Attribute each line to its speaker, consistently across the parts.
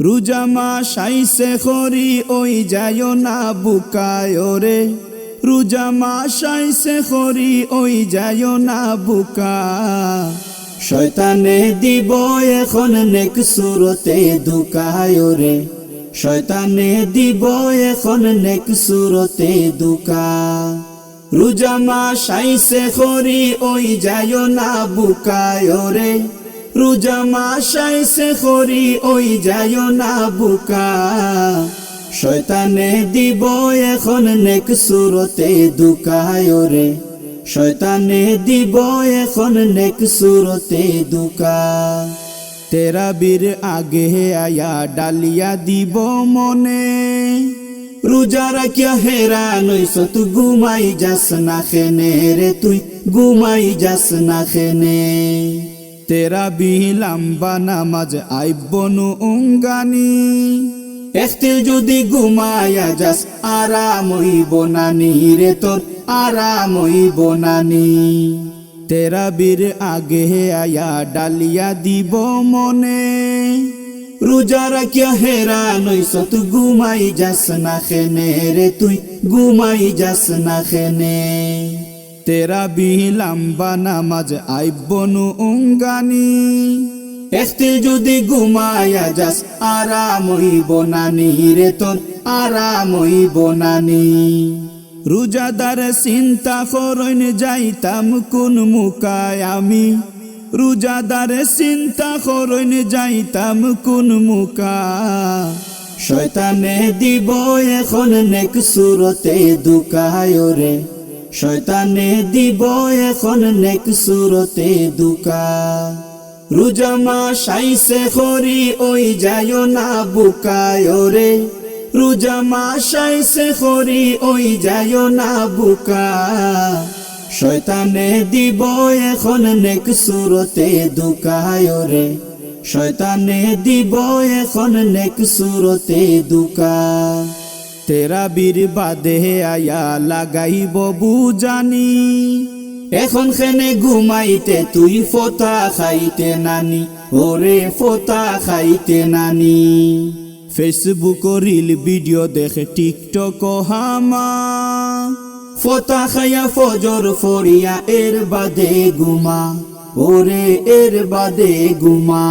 Speaker 1: রুজামা সাইসে খরি, ওই যায় না বুকায় রে। রুজামা সাইসে খরি, ওই যায় না বুকা। শয়তানে দিব এখন নেক সুরতে দুকায় রে। শয়তানে দিব এখন নেক সুরতে দুকা। রুজামা সাইসে খরি, ওই যায় না বুকায় রে। রুজামা সাইসে খরি ওই যায় না বুকা। শয়তানে দিব এখন নেক সুরতে দুকায় রে। শয়তানে দিব এখন নেক সুরতে দুকা তেরা বীর আগে আয়া ডালিয়া দিব মনে। রোজা রাখিয়া হেরা নইস তু ঘুমাই যাস না খেনে রে তুই, ঘুমাই যাস না খেনে। তেরা বিহিলাম্বা নামাজ আইবনু উঙ্গানি। একতিল যদি ঘুমায়া যাস, আরাম হইব নানি রে তোর, আরাম হইব তেরা বীর আগে আয়া ডালিয়া দিব মনে। রোজা রাখিয়া হেরা নইস, তু ঘুমাই যাস না খেনে রে তুই, ঘুমাই যাস না খেনে। তেরা বিহিলাম্বা নামাজ আইবনু উঙ্গানি। একটি যদি ঘুমায়া যাস, আরাম হইব নানি রে তোর, আরাম হইব নানি রোজাদার চিন্তা করইন যাইতাম কোন মুকায় আমি। রোজাদার চিন্তা করইন যাইতাম কোন মুকা শয়তানে দিব এখন নেক সুরতে দুকায় রে। শয়তানে দিব এখন নেক সুরতে দুকা। রুজামা সাইসে খরি, ওই যায় না বুকায় রে। রুজামা সাইসে খরি, ওই যায় না বুকা। শয়তানে দিব এখন নেক সুরতে দুকায় রে। শয়তানে দিব এখন নেক সুরতে দুকা। তেরা বীর বাদে আয়া লাগাইব বুজানি এখন খেনে ঘুমাইতে তুই ফোতা খাইতে নানি, ওরে ফোতা খাইতে নানি। ফেসবুক রিল ভিডিও দেখে টিকটক হামা। ফোতা খাইয়া ফজর ফরিয়া এর বাদে ঘুমা, ওরে এর বাদে ঘুমা।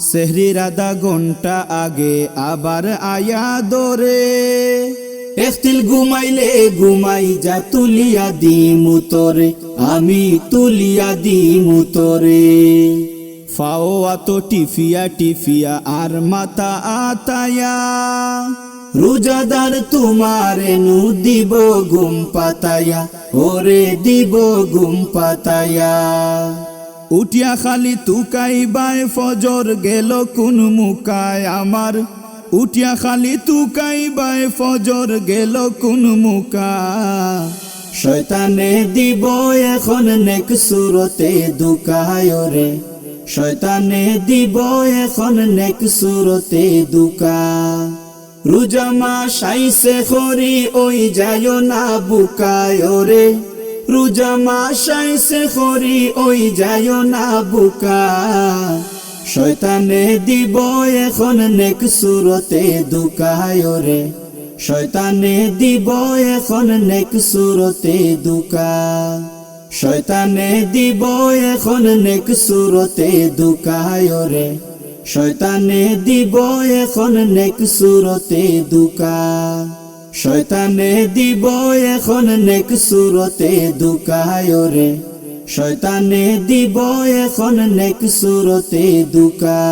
Speaker 1: সেহরির আধা ঘণ্টা আগে আবার আয়া দরে। একতিল ঘুমাইলে ঘুমাই যা তুলিয়া দি মুতরে আমি তুলিয়া দি মুতরে ফাও আতো টিফিয়া টিফিয়া আর মাতা আতায়া। রোজাদার তোমার নু দিব ঘুম পাতায়া, ওরে দিব ঘুম পাতায়া। উঠিয়া খালি তুকাই বাই ফজর গেল কোন মুকায় আমার। উঠিয়া খালি তুকাই বাই ফজর গেল কোন মুকা শয়তানে দিব এখন নেক সুরতে দুকায় রে। শয়তানে দিব এখন নেক সুরতে দুকা রুজামা সাইসে খরি ওই যায় না বুকায় রে। রুজামা সাইসে খরি ওই যায় না বুকা। শয়তানে দিব এখন নেক সুরতে দুকায় রে শয়তানে দিব এখন নেক সুরতে দুকা শয়তানে দিব এখন নেক সুরতে দুকায় রে শয়তানে দিব এখন নেক সুরতে দুকা শয়তানে দিব এখন নেক সুরতে দুকায় রে। শয়তানে দিব এখন নেক সুরতে দুকা